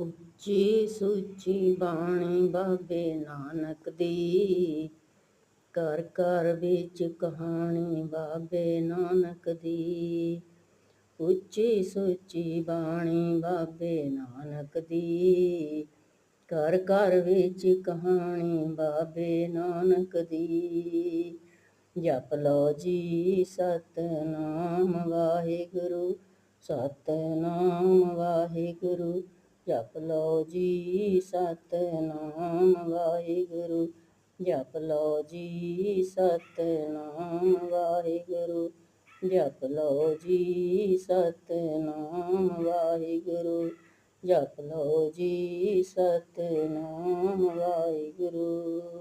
ਉੱਚੀ ਸੁੱਚੀ ਬਾਣੀ ਬਾਬੇ ਨਾਨਕ ਦੀ। ਘਰ ਘਰ ਵਿੱਚ ਕਹਾਣੀ ਬਾਬੇ ਨਾਨਕ ਦੀ। ਉੱਚੀ ਸੁੱਚੀ ਬਾਣੀ ਬਾਬੇ ਨਾਨਕ ਦੀ। ਘਰ ਘਰ ਵਿੱਚ ਕਹਾਣੀ ਬਾਬੇ ਨਾਨਕ ਦੀ। ਜਪ ਲਓ ਜੀ ਸਤਨਾਮ ਵਾਹਿਗੁਰੂ ਸਤਨਾਮ ਵਾਹਿਗੁਰੂ। ਜਪ ਲਓ ਜੀ ਸਤਨਾਮ ਵਾਹਿਗੁਰੂ, ਜਪ ਲਓ ਜੀ ਸਤਨਾਮ ਵਾਹਿਗੁਰੂ, ਜਪ ਲਓ ਜੀ ਸਤਨਾਮ ਵਾਹਿਗੁਰੂ, ਜਪ ਲਓ ਜੀ ਸਤਨਾਮ ਵਾਹਿਗੁਰੂ।